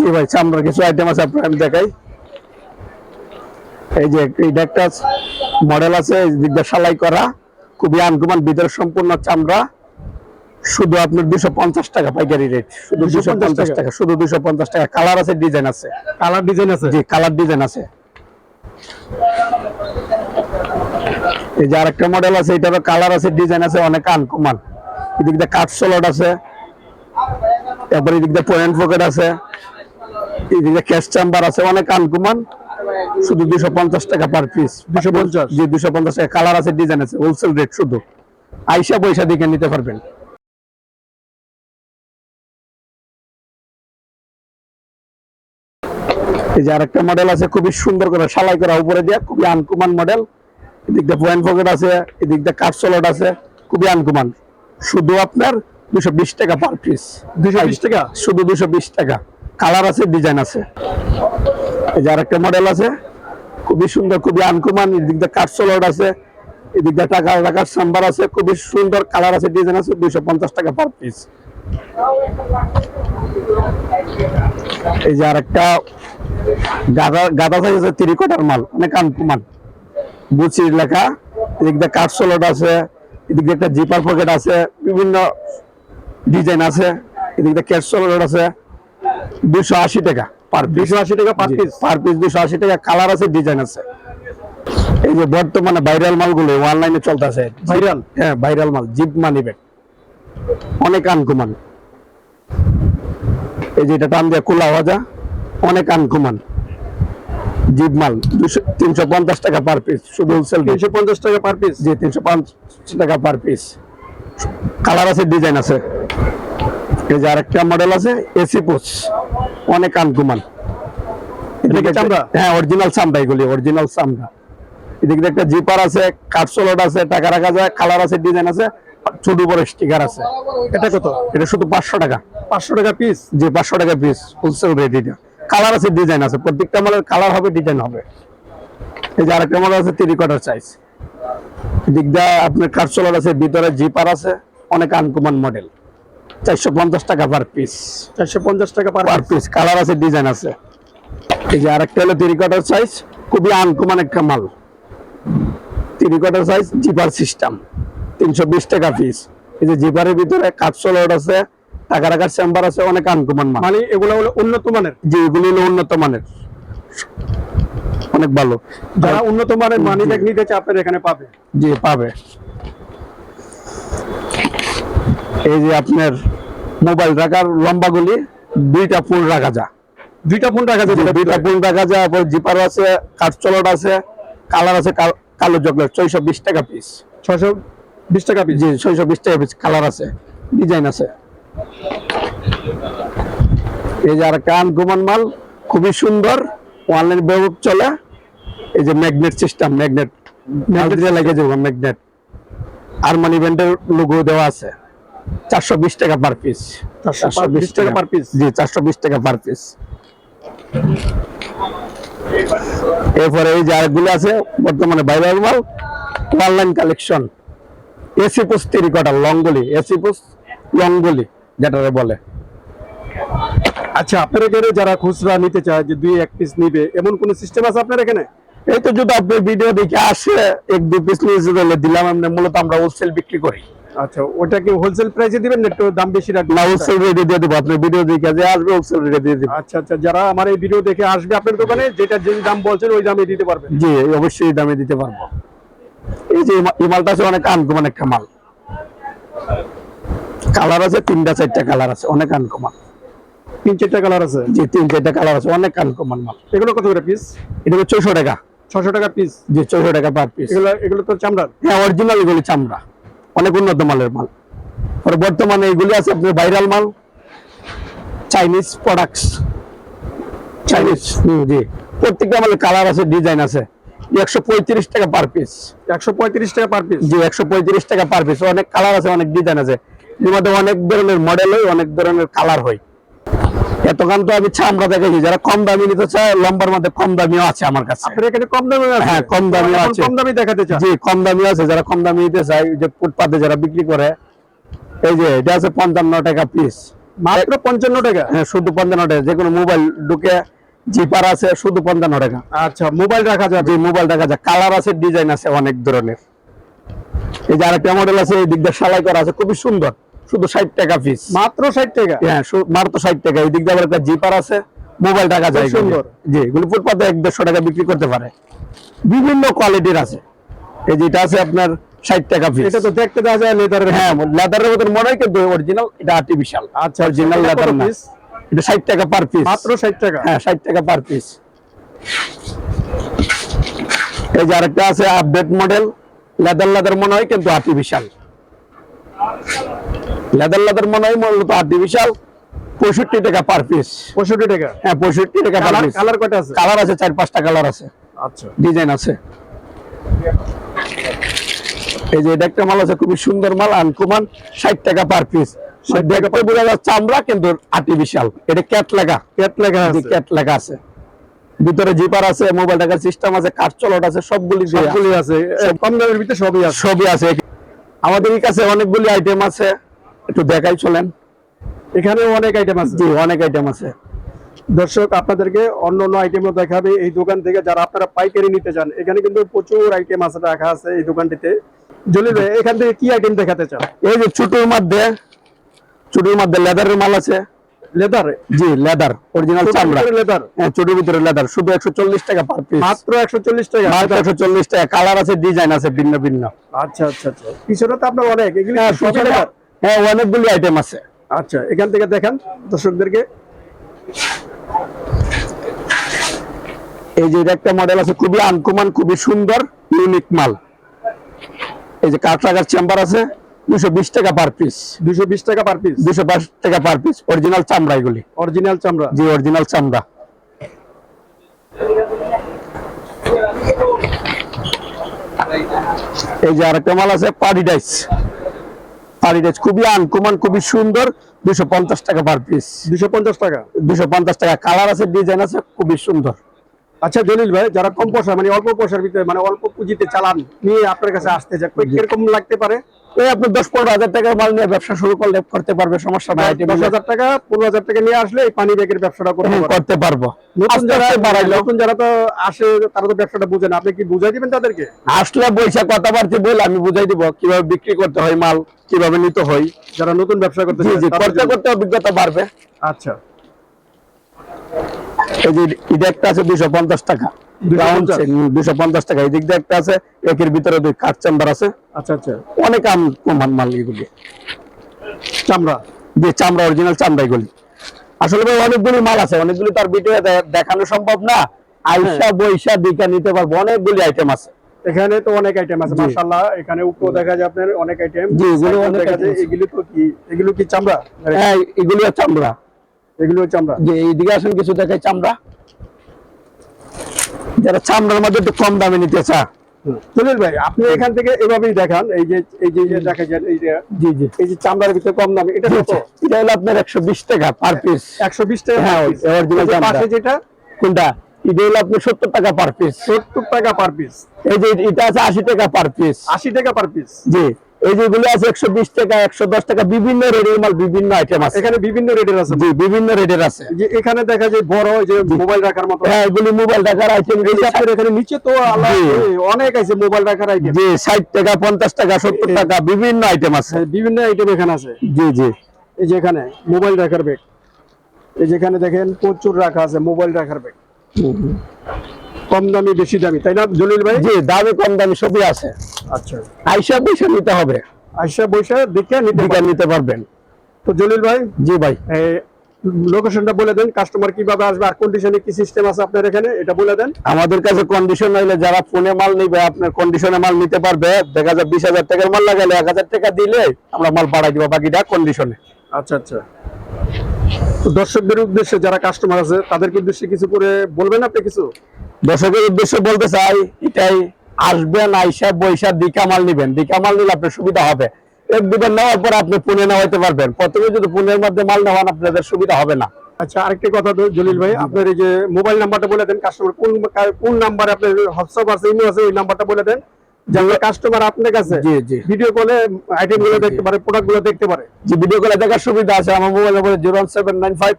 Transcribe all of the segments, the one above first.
জি ভাই চামড়ার কিছু আইটেম আছে আপনার আমি দেখাই। এই যে এইটা একটা মডেল আছে দিক করা খুবই আনকমান ভিতরে সম্পূর্ণ চামড়া। শুধু আপনার দুশো পঞ্চাশ টাকা পাইকারি রেট শুধু দুশো পঞ্চাশ। টাকা? শুধু দুশো পঞ্চাশ টাকা। কালার আছে ডিজাইন আছে। কালার ডিজাইন আছে? জি কালার ডিজাইন আছে। এই যে আরেকটা মডেল আছে এটারও কালার আছে ডিজাইন আছে অনেক আনকমান। এদিক দিয়ে কাঠ সলট আছে। তারপরে এদিক দিয়ে পয়েন্ট পকেট আছে। এদিক ক্যাশ চাম্বার আছে অনেক আনকমান। শুধু দুশো পঞ্চাশ টাকা পার পিস 250 জি দুশো পঞ্চাশ টাকা। কালার আছে ডিজাইন আছে হোলসেল রেট শুধু। আইসা পয়সা দিকে নিতে পারবেন। এই যে আরেকটা মডেল আছে খুবই সুন্দর করে সেলাই করা উপরে দিয়ে খুবই আনকুমান মডেল এদিক দিয়ে পয়েন্ট পকেট আছে এদিক দিয়ে কাঠ সলট আছে খুবই আনকুমান। শুধু আপনার দুশো বিশ টাকা পার পিস 220 টাকা? শুধু দুশো বিশ টাকা। কালার আছে, ডিজাইন আছে। এই যে আরেকটা মডেল আছে, খুবই সুন্দর, খুবই আনকুমান। এদিক দিয়ে কাঠ সলট আছে এদিক দিয়ে টাকা টাকার সাম্বার আছে, খুবই সুন্দর কালার আছে, ডিজাইন আছে, দুইশো পঞ্চাশ টাকা পার পিস এই যে আরেকটা গাদা গাদা সাইজ আছে তিরি কোটার মাল, অনেক আনকুমান। বুচির লেখা এদিক দিয়ে কাঠ সলট আছে এদিক দিয়ে একটা জিপার পকেট আছে, বিভিন্ন ডিজাইন আছে এদিক দিয়ে ক্যাশ সলট আছে। দুশো আশি টাকা পার পিস দুশো আশি টাকা পার পিস পার পিস দুশো আশি টাকা। কালার আছে ডিজাইন আছে। এই যে বর্তমানে ভাইরাল মালগুলো অনলাইনে চলতেছে। ভাইরাল হ্যাঁ ভাইরাল মাল জিপ মানি ব্যাগ। অনেক আনকুমান। এই যে এটা টান দিয়ে খোলা ভাজা অনেক আনকুমান। জিপ মাল দুশো তিনশো পঞ্চাশ টাকা পার পিস শুধু হোলসেল তিনশো পঞ্চাশ টাকা পার পিস জি তিনশো পঞ্চাশ টাকা পার পিস কালার আছে ডিজাইন আছে। এই যে আরেকটা মডেল আছে এসি পোস অনেক আনকুমান। এটা হ্যাঁ অরিজিনাল চামড়া এগুলি অরিজিনাল চামড়া। এদিকে একটা জিপার আছে কাঠসোলট আছে টাকা রাখা যায় কালার আছে ডিজাইন আছে ছোট বড় স্টিকার আছে। এটা কত? এটা শুধু পাঁচশো টাকা। পাঁচশো টাকা পিস যে পাঁচশো টাকা পিস হোলসেল রেট এটা। কালার আছে ডিজাইন আছে। প্রত্যেকটা মালের কালার হবে ডিজাইন হবে। এই যে আরেকটা মডেল আছে তিরি কোয়ার্টার সাইজ দিক দিয়ে আপনার কাঠসোলট আছে ভিতরে জিপার আছে অনেক আনকমন মডেল চারশো পঞ্চাশ টাকা পার পিস চারশো পঞ্চাশ টাকা পার পার পিস কালার আছে ডিজাইন আছে। এই যে আরেকটা হলো তিরি কোয়ার্টার সাইজ খুবই আনকমন একটা মাল। তিরি সাইজ জিপার সিস্টেম তিনশো বিশ টাকা পিস এই যে জিপারের ভিতরে কাঠসোলট আছে টাকা রাখার চেম্বার আছে অনেক আনকমন মাল। মানে এগুলো হলো উন্নত মানের? যে এগুলি হলো উন্নত মানের। অনেক ভালো। যারা উন্নত মানের মানি ব্যাগ নিতে চায় আপনার এখানে পাবে। জি পাবে। এই যে আপনার মোবাইল রাখার লম্বা লম্বাগুলি দুইটা ফোন রাখা যা দুইটা ফোন রাখা যাবে দুইটা ফুল রাখা যায় আবার জিপার আছে কাঠ চলট আছে কালার আছে কাল- কালো চকলেট ছয়শো বিশ টাকা পিস ছয়শো বিশ টাকা পিস জি ছয়শো বিশ টাকা পিস কালার আছে ডিজাইন আছে। এই যে আর কান গুমান মাল খুবই সুন্দর অনলাইন ব্যবহার চলে। এই যে ম্যাগনেট সিস্টেম ম্যাগনেট ম্যাগনেট লাগে যাব ম্যাগনেট আর মানি ব্যান্ডের লোগো দেওয়া আছে। চারশো বিশ টাকা পার পিস 420 টাকা per piece? জি চারশো বিশ টাকা পার পিস এরপরে এই যে আরেকগুলো আছে বর্তমানে মাল অনলাইন কালেকশন এসি টেরিকটা লঙ্গলি এসি লঙ্গলি যেটারে বলে। আচ্ছা আপনার এখানে যারা খুচরা নিতে চায় যে দুই এক পিস নিবে এমন কোন সিস্টেম আছে আপনার এখানে? এই তো যদি আপনি ভিডিও দেখে আসে এক দুই পিস নিয়ে দিলাম আমরা মূলত আমরা হোলসেল বিক্রি করি। আচ্ছা ওটা কি হোলসেল প্রাইসে দিবেন একটু দাম বেশি রাখবেন? না হোলসেল রেটে দিয়ে দেবো আপনি ভিডিও দেখে যে আসবে হোলসেল রেটে দিয়ে দেবো। আচ্ছা আচ্ছা যারা আমার এই ভিডিও দেখে আসবে আপনার দোকানে যেটা যে দাম বলছেন ওই দামে দিতে পারবেন। জি অবশ্যই দামে দিতে পারব। এই যে এই মালটা আছে অনেক আনকমন একটা মাল। কালার আছে তিনটা চারটা কালার আছে অনেক আনকমন। তিন চারটা কালার আছে? জি তিন চারটা কালার আছে অনেক আনকমন মাল। এগুলো কত করে পিস এটা হচ্ছে ছয়শো টাকা। ছশো টাকা পিস জি ছয়শো টাকা পার পিস এগুলো এগুলো তো চামড়ার? হ্যাঁ অরিজিনাল এগুলি চামড়া। অনেক উন্নত মালের মাল। আর বর্তমানে এগুলি আছে আপনার ভাইরাল মাল চাইনিজ প্রোডাক্টস চাইনিজ জি। প্রত্যেকটা মালের কালার আছে ডিজাইন আছে। একশো পঁয়ত্রিশ টাকা পার পিস একশো পঁয়ত্রিশ টাকা পার পিস জি একশো পঁয়ত্রিশ টাকা পার পিস অনেক কালার আছে অনেক ডিজাইন আছে। এর মধ্যে অনেক ধরনের মডেল হয় অনেক ধরনের কালার হয়। এতক্ষণ তো আমি চামড়া দেখেছি যারা কম দামি নিতে চায় লম্বার মধ্যে কম দামিও আছে আমার কাছে। আপনার এখানে কম দামে আছে? হ্যাঁ, কম দামে আছে। কম দামে দেখাতে চান? জি কম দামি আছে যারা কম দামি নিতে চায় ওই যে ফুটপাতে যারা বিক্রি করে এই যে এটা আছে পঞ্চান্ন টাকা পিস মাত্র পঞ্চান্ন টাকা? হ্যাঁ শুধু পঞ্চান্ন টাকা যে কোনো মোবাইল ঢুকে জিপার আছে শুধু পঞ্চান্ন টাকা। আচ্ছা মোবাইল রাখা যাবে? মোবাইল দেখা যায় কালার আছে ডিজাইন আছে অনেক ধরনের। এই যে আরেকটা মডেল আছে এই দিক দিয়ে সেলাই করা আছে খুবই সুন্দর। শুধু ষাট টাকা পিস মাত্র ষাট টাকা? হ্যাঁ মাত্র ষাট টাকা। এই দিক দিয়ে আবার একটা জিপার আছে মোবাইল টাকা যায় সুন্দর। জি এগুলো ফুটপাতে এক দেড়শো টাকা বিক্রি করতে পারে। বিভিন্ন কোয়ালিটির আছে। এই যেটা আছে আপনার ষাট টাকা পিস এটা তো দেখতে দেখা যায় লেদারের হ্যাঁ লেদারের মতন মনে হয় কিন্তু অরিজিনাল এটা আর্টিফিশিয়াল আচ্ছা অরিজিনাল লেদার না। এটা ষাট টাকা পার পিস মাত্র ষাট টাকা? হ্যাঁ ষাট টাকা পার পিস এই যে আরেকটা আছে আপডেট মডেল লেদার লেদার মনে হয় কিন্তু আর্টিফিশিয়াল লেদার লেদার মনে হয় মূলত আর্টিফিশিয়াল পঁয়ষট্টি টাকা পার পিস পঁয়ষট্টি টাকা? হ্যাঁ পঁয়ষট্টি টাকা পার পিস কালার কয়টা আছে? কালার আছে চার পাঁচটা কালার আছে। আচ্ছা। ডিজাইন আছে। এই যে এটা একটা মাল আছে খুবই সুন্দর মাল আনকুমান ষাট টাকা পার পিস দেখতে বোঝা যাচ্ছে চামড়া কিন্তু আর্টিফিশিয়াল এটা ক্যাট লেখা ক্যাট লেখা আছে। ক্যাট আছে। ভিতরে জিপার আছে মোবাইল টাকার সিস্টেম আছে কাঠ চলট আছে সবগুলি আছে। সবগুলি আছে। কম দামের ভিতরে সবই আছে। সবই আছে। আমাদের কাছে অনেকগুলি আইটেম আছে। একটু দেখাই চলেন। এখানেও অনেক আইটেম আছে। জি অনেক আইটেম আছে। দর্শক আপনাদেরকে অন্য অন্য আইটেমও দেখাবে। এই দোকান থেকে যারা আপনারা পাইকারি নিতে চান এখানে কিন্তু প্রচুর আইটেম আছে রাখা আছে এই দোকানটিতে। জলিল ভাই এখান থেকে কি আইটেম দেখাতে চান? এই যে ছোটোর মধ্যে ছোটোর মধ্যে লেদারের মাল আছে। লেদার? জি লেদার অরিজিনাল চামড়া। লেদার? হ্যাঁ ছোটোর ভিতরে লেদার শুধু একশো চল্লিশ টাকা পার পিস মাত্র একশো চল্লিশ টাকা। মাত্র একশো চল্লিশ টাকা। কালার আছে ডিজাইন আছে ভিন্ন ভিন্ন। আচ্ছা আচ্ছা আচ্ছা। পিছনে তো আপনার অনেক এগুলি হ্যাঁ leather? হ্যাঁ অনেকগুলি আইটেম আছে। আচ্ছা এখান থেকে দেখান দর্শকদেরকে। এই যে একটা মডেল আছে খুবই আনকমন খুবই সুন্দর ইউনিক মাল। এই যে কাঠ চেম্বার আছে দুশো বিশ টাকা পার পিস দুশো বিশ টাকা পার পিস দুশো বাইশ টাকা পার পিস অরিজিনাল চামড়া এগুলি অরিজিনাল চামড়া। জি অরিজিনাল চামড়া। এই যে আরেকটা মাল আছে পারিডাইস পারিডাইস খুবই আনকমন খুবই সুন্দর। দুশো পঞ্চাশ টাকা পার পিস দুশো পঞ্চাশ টাকা? দুশো পঞ্চাশ টাকা। কালার আছে ডিজাইন আছে খুবই সুন্দর। আচ্ছা জলিল ভাই যারা কম পয়সা মানে অল্প পয়সার ভিতরে মানে অল্প পুঁজিতে চালান নিয়ে আপনার কাছে আসতে চায় কীরকম লাগতে পারে? ওই আপনি দশ পনেরো হাজার টাকার মাল নিয়ে ব্যবসা শুরু করলে করতে পারবে সমস্যা নাই। দশ হাজার টাকা পনেরো হাজার টাকা নিয়ে আসলে এই পানি ব্যাগের ব্যবসাটা করতে হ্যাঁ, করতে পারব। নতুন যারা নতুন যারা তো আসে তারা তো ব্যবসাটা বুঝে না। আপনি কি বুঝাই দিবেন তাদেরকে? আসলে বৈশাখ কথাবার্তা বল আমি বুঝাই দিব কীভাবে বিক্রি করতে হয় মাল কীভাবে নিতে হয়। যারা নতুন ব্যবসা করতে করতে করতে অভিজ্ঞতা বাড়বে। আচ্ছা। এই যে এটা একটা আছে দুইশো পঞ্চাশ টাকা। দুশো পঞ্চাশ? টাকা। এই দিক দিয়ে একটা আছে একের ভিতরে দুই কাঠ চেম্বার আছে। আচ্ছা আচ্ছা। অনেক আম কমান মাল এগুলি। চামড়া যে চামড়া অরিজিনাল চামড়া এগুলি। আসলে ভাই অনেকগুলি মাল আছে। অনেকগুলি তার ভিডিও দেখানো সম্ভব না। আইসা বৈশা দিকা নিতে পারব। অনেকগুলি আইটেম আছে। এখানে তো অনেক আইটেম আছে। মাশাআল্লাহ। এখানে উপরে দেখা যায় আপনার অনেক আইটেম জি, এগুলো অনেক আছে। এগুলো তো কি? এগুলো কি চামড়া? হ্যাঁ এগুলি চামড়া। এগুলো চামড়া। যে এইদিকে আসেন কিছু দেখায় চামড়া। যারা চামড়ার মধ্যে একটু কম দামে নিতে চা সুনীল ভাই আপনি এখান থেকে এভাবেই দেখান এই যে এই যে দেখা যায় এই যে জি জি। এই যে চামড়ার ভিতরে কম দামে এটা কত? এটা হলো আপনার টাকা পার পিস একশো বিশ টাকা হ্যাঁ, চামড়া। পাশে যেটা? কোনটা? এটা হলো আপনার সত্তর টাকা পার পিস সত্তর টাকা পার পিস এই যে এটা আছে আশি টাকা পার পিস আশি টাকা পার পিস জি। এই যেগুলো আছে একশো বিশ টাকা একশো দশ টাকা বিভিন্ন রেটের মাল বিভিন্ন আইটেম আছে। এখানে বিভিন্ন রেটের আছে। জি বিভিন্ন রেটের আছে। যে এখানে দেখা যায় বড় যে মোবাইল রাখার মতো। হ্যাঁ এগুলি মোবাইল টাকার আইটেম এখানে নিচে তো অনেক আছে মোবাইল রাখার আইটেম জি ষাট টাকা পঞ্চাশ টাকা সত্তর টাকা বিভিন্ন আইটেম আছে। বিভিন্ন আইটেম এখানে আছে। জি জি। এই যে এখানে মোবাইল রাখার ব্যাগ এই যেখানে দেখেন প্রচুর রাখা আছে মোবাইল রাখার ব্যাগ কম দামি বেশি দামি তাই না জলিল ভাই? জি দামে কম দামি সবই আছে। আচ্ছা। আইসা পয়সা নিতে হবে। আইসা বৈশা দেখে নিতে। নিতে পারবেন। তো জলিল ভাই জি ভাই। লোকেশনটা বলে দেন কাস্টমার কীভাবে আসবে আর কন্ডিশনে কি সিস্টেম আছে আপনার এখানে এটা বলে দেন। আমাদের কাছে কন্ডিশন হইলে যারা ফোনে মাল নিবে আপনার কন্ডিশনে মাল নিতে পারবে। দেখা যায় বিশ হাজার টাকার মাল লাগালে এক হাজার টাকা দিলে আমরা মাল পাঠাই দিব বাকিটা কন্ডিশনে আচ্ছা আচ্ছা। দর্শকদের উদ্দেশ্যে যারা কাস্টমার আছে তাদেরকে উদ্দেশ্যে কিছু করে বলবেন আপনি কিছু? দর্শকের উদ্দেশ্যে বলতে চাই এটাই আসবেন আইসা বৈশা দিকা মাল নিবেন। দিকা মাল নিলে আপনার সুবিধা হবে। এক দুবার নেওয়ার পর আপনি পুনে নেওয়াইতে পারবেন। প্রথমে যদি পুনের মধ্যে মাল নেওয়ান আপনাদের সুবিধা হবে না। আচ্ছা আরেকটা কথা জলিল ভাই আপনার এই যে মোবাইল নাম্বারটা বলে দেন কাস্টমার কোন কোন নাম্বারে আপনার হোয়াটসঅ্যাপ আছে ইমেল আছে ওই নাম্বারটা বলে দেন। যারা কাস্টমার আপনার কাছে জি জি। ভিডিও কলে আইটেমগুলো দেখতে পারে প্রোডাক্টগুলো দেখতে পারে। যে ভিডিও কলে দেখার সুবিধা আছে আমার mobile number zero seven nine five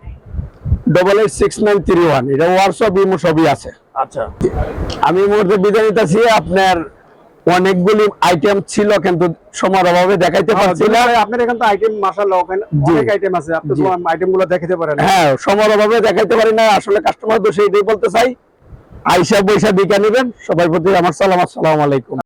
double eight six nine three one এটা হোয়াটসঅ্যাপ ইমো সবই আছে। আচ্ছা। আমি মুহূর্তে বিদায় নিতেছি আপনার অনেকগুলি আইটেম ছিল কিন্তু সময়ের অভাবে দেখাইতে পারছি না। আপনার এখানে তো আইটেম মাশাআল্লাহ ওখানে অনেক আইটেম আছে আপনি তো দেখাতে পারেন। হ্যাঁ সময়ের অভাবে দেখাইতে পারি না আসলে কাস্টমার তো সেইটাই বলতে চাই। আইসা বৈশা দিকে নেবেন সবাই প্রতি আমার সালাম আসসালামু আলাইকুম।